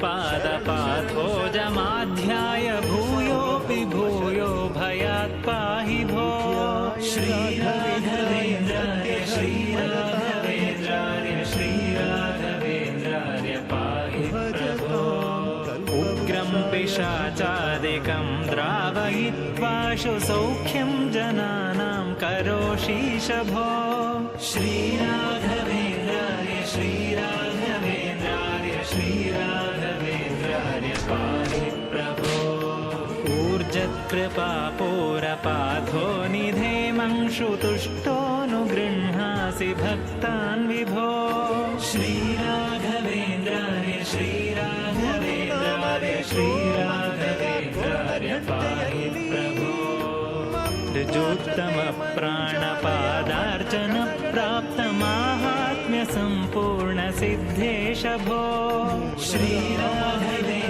भवत्पादपाथोजमाध्याय भूयोऽपि भूयो भयात् पाहि भो। श्रीराघवेन्द्राय श्रीराघवेन्द्राय श्रीराघवेन्द्राय पाहि प्रभो। उग्रं पिशाचादिकं द्रावयित्वाशु सौख्यं जनानां करोषीशभो श्रीराघवेन्द्राय ऊर्जत्कृपापूरपाथो निधेमंशुतुष्टोऽनुगृह्णासि भक्तान् विभो। श्रीराघवेन्द्राय श्रीराघवेन्द्राय श्रीराघवेन्द्राय पाहि प्रभो। ऋजोत्तमप्राणपादार्चन प्राप्तमाहात्म्यसम्पूर्णसिद्धेश भो श्रीराघवेन्द्राय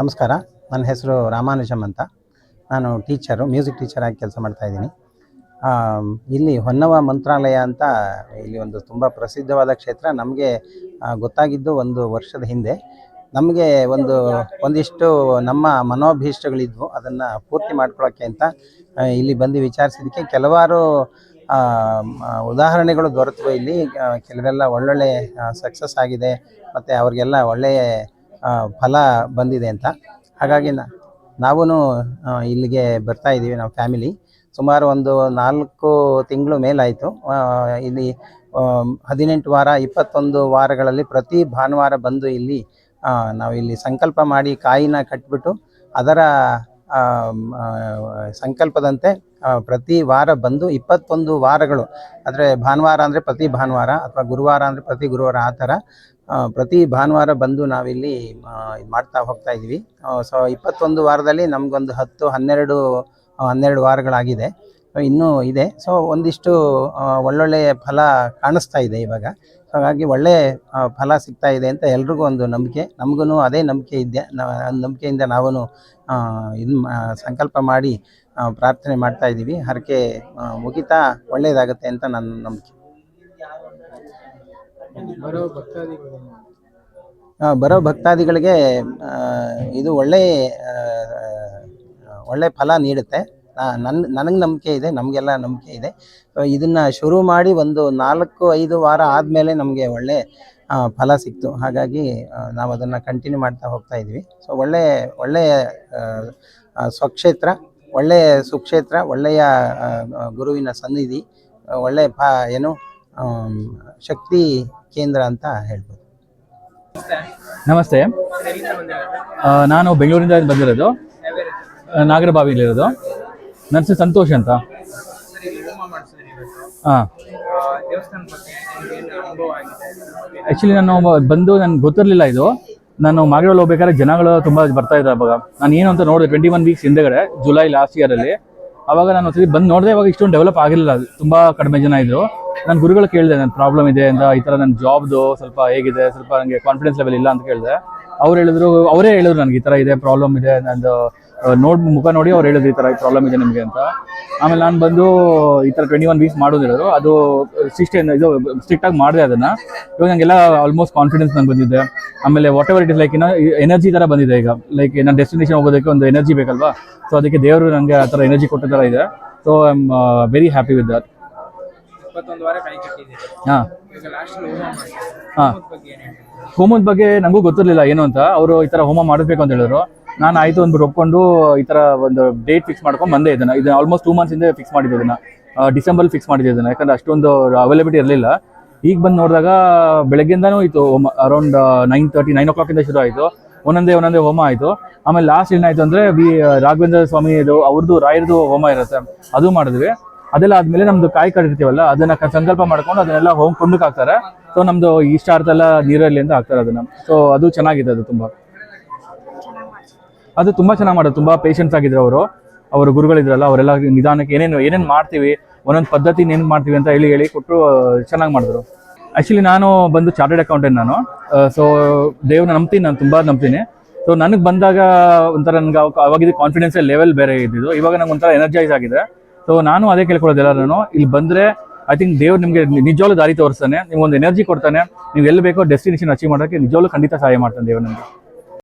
ನಮಸ್ಕಾರ. ನನ್ನ ಹೆಸರು ರಾಮಾನುಜಮ್ ಅಂತ. ನಾನು ಟೀಚರು, ಮ್ಯೂಸಿಕ್ ಟೀಚರ್ ಆಗಿ ಕೆಲಸ ಮಾಡ್ತಾ ಇದ್ದೀನಿ. ಇಲ್ಲಿ ಹೊನ್ನವ ಮಂತ್ರಾಲಯ ಅಂತ ಇಲ್ಲಿ ಒಂದು ತುಂಬ ಪ್ರಸಿದ್ಧವಾದ ಕ್ಷೇತ್ರ. ನಮಗೆ ಗೊತ್ತಾಗಿದ್ದು ಒಂದು ವರ್ಷದ ಹಿಂದೆ. ನಮಗೆ ಒಂದು, ಒಂದಿಷ್ಟು ನಮ್ಮ ಮನೋಭೀಷ್ಟಗಳಿದ್ವು. ಅದನ್ನು ಪೂರ್ತಿ ಮಾಡ್ಕೊಳ್ಳೋಕ್ಕೆ ಅಂತ ಇಲ್ಲಿ ಬಂದು ವಿಚಾರಿಸಿದ್ದಕ್ಕೆ ಕೆಲವಾರು ಉದಾಹರಣೆಗಳು ದೊರೆತವು ಇಲ್ಲಿ. ಕೆಲವೆಲ್ಲ ಒಳ್ಳೊಳ್ಳೆ ಸಕ್ಸಸ್ ಆಗಿದೆ. ಮತ್ತು ಅವ್ರಿಗೆಲ್ಲ ಒಳ್ಳೆಯ ಫಲ ಬಂದಿದೆ ಅಂತ. ಹಾಗಾಗಿ ನಾವೂ ಇಲ್ಲಿಗೆ ಬರ್ತಾ ಇದ್ದೀವಿ ನಾವು ಫ್ಯಾಮಿಲಿ. ಸುಮಾರು ಒಂದು ನಾಲ್ಕು ತಿಂಗಳು ಮೇಲಾಯಿತು. ಇಲ್ಲಿ ಹದಿನೆಂಟು ವಾರ, ಇಪ್ಪತ್ತೊಂದು ವಾರಗಳಲ್ಲಿ ಪ್ರತಿ ಭಾನುವಾರ ಬಂದು ಇಲ್ಲಿ ನಾವು ಇಲ್ಲಿ ಸಂಕಲ್ಪ ಮಾಡಿ ಕಾಯಿನ ಕಟ್ಬಿಟ್ಟು ಅದರ ಸಂಕಲ್ಪದಂತೆ ಪ್ರತಿ ವಾರ ಬಂದು ಇಪ್ಪತ್ತೊಂದು ವಾರಗಳು. ಅಂದರೆ ಭಾನುವಾರ ಅಂದರೆ ಪ್ರತಿ ಭಾನುವಾರ ಅಥವಾ ಗುರುವಾರ ಅಂದರೆ ಪ್ರತಿ ಗುರುವಾರ ಆ ಥರ. ಪ್ರತಿ ಭಾನುವಾರ ಬಂದು ನಾವಿಲ್ಲಿ ಇದು ಮಾಡ್ತಾ ಹೋಗ್ತಾ ಇದ್ದೀವಿ ಸೊ, ಇಪ್ಪತ್ತೊಂದು ವಾರದಲ್ಲಿ ನಮಗೊಂದು ಹತ್ತು, ಹನ್ನೆರಡು ಹನ್ನೆರಡು ವಾರಗಳಾಗಿದೆ. ಇನ್ನೂ ಇದೆ. ಸೊ, ಒಂದಿಷ್ಟು ಒಳ್ಳೊಳ್ಳೆಯ ಫಲ ಕಾಣಿಸ್ತಾ ಇದೆ ಇವಾಗ. ಹಾಗಾಗಿ ಒಳ್ಳೆ ಫಲ ಸಿಗ್ತಾ ಇದೆ ಅಂತ ಎಲ್ರಿಗೂ ಒಂದು ನಂಬಿಕೆ. ನಮಗೂ ಅದೇ ನಂಬಿಕೆ ಇದೆ ನಂಬಿಕೆಯಿಂದ ನಾವು ಇದು ಸಂಕಲ್ಪ ಮಾಡಿ ಪ್ರಾರ್ಥನೆ ಮಾಡ್ತಾ ಇದ್ದೀವಿ. ಹರಕೆ ಮುಗಿತಾ ಒಳ್ಳೆಯದಾಗುತ್ತೆ ಅಂತ ನನ್ನ ನಂಬಿಕೆ. ಬರೋ ಭಕ್ತಾದಿಗಳು ಬರೋ ಭಕ್ತಾದಿಗಳಿಗೆ ಇದು ಒಳ್ಳೆ ಒಳ್ಳೆ ಫಲ ನೀಡುತ್ತೆ. ನನ್ನ ನನಗೆ ನಂಬಿಕೆ ಇದೆ ನಮಗೆಲ್ಲ ನಂಬಿಕೆ ಇದೆ. ಸೊ ಇದನ್ನು ಶುರು ಮಾಡಿ ಒಂದು ನಾಲ್ಕು ಐದು ವಾರ ಆದಮೇಲೆ ನಮಗೆ ಒಳ್ಳೆ ಫಲ ಸಿಕ್ತು. ಹಾಗಾಗಿ ನಾವು ಅದನ್ನು ಕಂಟಿನ್ಯೂ ಮಾಡ್ತಾ ಹೋಗ್ತಾ ಇದ್ವಿ. ಸೊ ಒಳ್ಳೆ ಒಳ್ಳೆಯ ಸ್ವಕ್ಷೇತ್ರ ಒಳ್ಳೆಯ ಸುಕ್ಷೇತ್ರ ಒಳ್ಳೆಯ ಗುರುವಿನ ಸನ್ನಿಧಿ ಒಳ್ಳೆಯ ಪ ಏನು ಶಕ್ತಿ ಕೇಂದ್ರ ಅಂತ ಹೇಳ್ಬೋದು. ನಮಸ್ತೆ. ನಾನು ಬೆಂಗಳೂರಿಂದ ಬಂದಿರೋದು. ನಾಗರಬಾವಿಲಿರೋದು ನನ್ನ ಹೆಸರು ಸಂತೋಷ್ ಅಂತ. ಹಾಂ. ಆ್ಯಕ್ಚುಲಿ ನಾನು ಬಂದು ನನಗೆ ಗೊತ್ತಿರಲಿಲ್ಲ ಇದು. ನಾನು ಮಾಗಡಲ್ಲಿ ಹೋಗ್ಬೇಕಾದ್ರೆ ಜನಗಳು ತುಂಬ ಬರ್ತಾ ಇದ್ದಾರೆ ಅವಾಗ ನಾನು ಏನು ಅಂತ ನೋಡಿದೆ ಟ್ವೆಂಟಿ ಒನ್ ವೀಕ್ಸ್ ಹಿಂದೆಗಡೆ ಜುಲೈ ಲಾಸ್ಟ್ ಇಯರಲ್ಲಿ ಅವಾಗ ನಾನು ಒಂದ್ಸರಿ ಬಂದು ನೋಡಿದೆ ಇವಾಗ ಇಷ್ಟೊಂದು ಡೆವಲಪ್ ಆಗಿರಲಿಲ್ಲ. ತುಂಬ ಕಡಿಮೆ ಜನ ಇದ್ರು. ನಾನು ಗುರುಗಳು ಕೇಳಿದೆ ನನ್ನ ಪ್ರಾಬ್ಲಮ್ ಇದೆ ಅಂತ, ಈ ಥರ ನನ್ನ ಜಾಬ್ದು ಸ್ವಲ್ಪ ಹೇಗಿದೆ, ಸ್ವಲ್ಪ ನನಗೆ ಕಾನ್ಫಿಡೆನ್ಸ್ ಲೆವೆಲ್ ಇಲ್ಲ ಅಂತ ಕೇಳಿದೆ. ಅವ್ರು ಹೇಳಿದ್ರು, ಅವರೇ ಹೇಳಿದ್ರು ನನಗೆ ಈ ಥರ ಇದೆ ಪ್ರಾಬ್ಲಮ್ ಇದೆ, ನಂದು ನೋಡ್, ಮುಖ ನೋಡಿ ಅವ್ರು ಹೇಳಿದ್ರು ಈ ಥರ ಪ್ರಾಬ್ಲಮ್ ಇದೆ ನಿಮಗೆ ಅಂತ. ಆಮೇಲೆ ನಾನು ಬಂದು ಈ ಥರ ಟ್ವೆಂಟಿ ಒನ್ ವೀಕ್ಸ್ ಮಾಡೋದು ಹೇಳಿದ್ರು. ಅದು ಸಿಸ್ಟಮ್ ಇದು ಸ್ಟ್ರಿಕ್ಟಾಗಿ ಮಾಡಿದೆ ಅದನ್ನು. ಇವಾಗ ನನಗೆಲ್ಲ ಆಲ್ಮೋಸ್ಟ್ ಕಾನ್ಫಿಡೆನ್ಸ್ ನಂಗೆ ಬಂದಿದೆ. ಆಮೇಲೆ whatever it is like ಏನೋ ಎನರ್ಜಿ ಥರ ಬಂದಿದೆ ಈಗ. ಲೈಕ್ ನಾನು ಡೆಸ್ಟಿನೇಷನ್ ಹೋಗೋದಕ್ಕೆ ಒಂದು ಎನರ್ಜಿ ಬೇಕಲ್ವಾ? ಸೊ ಅದಕ್ಕೆ ದೇವರು ನನಗೆ ಆ ಥರ ಎನರ್ಜಿ ಕೊಟ್ಟ ಥರ ಇದೆ so I am very happy with that ಇಪ್ಪತ್ತೊಂದು ವಾರ ಕೈ ಕಟ್ಟಿದ್ದೀರಿ ಹಾಂ. ಈಗ ಲಾಸ್ಟ್ ಹೋಮ ಮಾಡ್ತಾರೆ ಹಾ. ಹೋಮದ ಬಗ್ಗೆ ಏನು ಹೇಳ್ತೀರಿ? ಹೋಮದ ಬಗ್ಗೆ ನನಗೂ ಗೊತ್ತಿರಲಿಲ್ಲ ಏನು ಅಂತ. ಅವರು ಈ ಥರ ಹೋಮ ಮಾಡಬೇಕು ಅಂತ ಹೇಳಿದ್ರು. ನಾನು ಆಯ್ತು ಒಂದು ಒಪ್ಕೊಂಡು ಈ ಥರ ಒಂದು ಡೇಟ್ ಫಿಕ್ಸ್ ಮಾಡ್ಕೊಂಡು ಬಂದೆ ಇದನ್ನ. ಇದು ಆಲ್ಮೋಸ್ಟ್ ಟೂ ಮಂತ್ಸ್ ಹಿಂದೆ ಫಿಕ್ಸ್ ಮಾಡಿದ್ದೆ ಇದನ್ನ. ಡಿಸೆಂಬರ್ ಫಿಕ್ಸ್ ಮಾಡಿದ್ದೆ ಇದನ್ನ. ಯಾಕಂದ್ರೆ ಅಷ್ಟೊಂದು ಅವೈಲಬಿಲಿಟಿ ಇರಲಿಲ್ಲ. ಈಗ ಬಂದು ನೋಡಿದಾಗ ಬೆಳಗ್ಗೆಯಿಂದನೂ ಇತ್ತು ಹೋಮ ಅರೌಂಡ್ ನೈನ್ ತರ್ಟಿ ನೈನ್ ಓ ಕ್ಲಾಕಿಂದ ಶುರು ಆಯಿತು. ಒಂದೊಂದೇ ಒಂದೊಂದೇ ಹೋಮ ಆಯಿತು. ಆಮೇಲೆ ಲಾಸ್ಟ್ ಏನಾಯಿತು ಅಂದರೆ ಬಿ ರಾಘವೇಂದ್ರ ಸ್ವಾಮಿ ಇದು ಅವ್ರದ್ದು ರಾಯರದು ಹೋಮ ಇರುತ್ತೆ. ಅದು ಮಾಡಿದ್ವಿ. ಅದೆಲ್ಲ ಆದ್ಮೇಲೆ ನಮ್ದು ಕಾಯಿ ಕಡಿರ್ತೀವಲ್ಲ ಅದನ್ನ ಸಂಕಲ್ಪ ಮಾಡ್ಕೊಂಡು ಅದನ್ನೆಲ್ಲ ಹೋಮ್ ಕೊಂಡಕ್ಕೆ ಹಾಕ್ತಾರೆ. ಸೊ ನಮ್ದು ಇಷ್ಟಾರ್ಥ ಎಲ್ಲ ನೀರಲ್ಲಿ ಅಂತ ಹಾಕ್ತಾರೆ ಅದನ್ನ. ಸೊ ಅದು ಚೆನ್ನಾಗಿದೆ ಅದು ತುಂಬಾ. ಅದು ತುಂಬಾ ಚೆನ್ನಾಗಿ ಮಾಡೋದು. ತುಂಬಾ ಪೇಷನ್ಸ್ ಆಗಿದ್ರು ಅವರು. ಅವರು ಗುರುಗಳಿದ್ರಲ್ಲ, ಅವರೆಲ್ಲ ನಿಧಾನಕ್ಕೆ ಏನೇನು ಏನೇನು ಮಾಡ್ತೀವಿ, ಒಂದೊಂದು ಪದ್ಧತಿ ಏನು ಮಾಡ್ತೀವಿ ಅಂತ ಹೇಳಿ ಹೇಳಿ ಕೊಟ್ಟರು ಚೆನ್ನಾಗಿ ಮಾಡಿದ್ರು. ಆ್ಯಕ್ಚುಲಿ ನಾನು ಬಂದು ಚಾರ್ಟೆಡ್ ಅಕೌಂಟೆಂಟ್ ನಾನು. ಸೊ ದೇವ್ರನ್ನ ನಂಬ್ತೀನಿ, ನಾನು ತುಂಬ ನಂಬ್ತೀನಿ. ಸೊ ನನಗೆ ಬಂದಾಗ ಒಂಥರ ನನಗೆ ಅವಾಗಿದ್ದು ಕಾನ್ಫಿಡೆನ್ಸ್ ಲೆವೆಲ್ ಬೇರೆ ಇದ್ದಿದ್ದು. ಇವಾಗ ನಂಗೆ ಒಂಥರ ಎನರ್ಜೈಸ್ ಆಗಿದೆ. ಸೊ ನಾನು ಅದೇ ಕೇಳ್ಕೊಳ್ಳೋದು ಎಲ್ಲರೂ ಇಲ್ಲಿ ಬಂದರೆ ಐ ಥಿಂಕ್ ದೇವ್ರು ನಿಮಗೆ ನಿಜವಾಗ್ಲೂ ದಾರಿ ತೋರಿಸ್ತಾನೆ ನಿಮ್ಗೆ ಒಂದು ಎನರ್ಜಿ ಕೊಡ್ತಾನೆ, ನೀವು ಎಲ್ಲಿ ಬೇಕೋ ಡೆಸ್ಟಿನೇಷನ್ ಅಚೀವ್ ಮಾಡೋಕ್ಕೆ ನಿಜವಾಗ್ಲೂ ಖಂಡಿತ ಸಹಾಯ ಮಾಡ್ತಾನೆ ದೇವ್ರು ನಿಮಗೆ.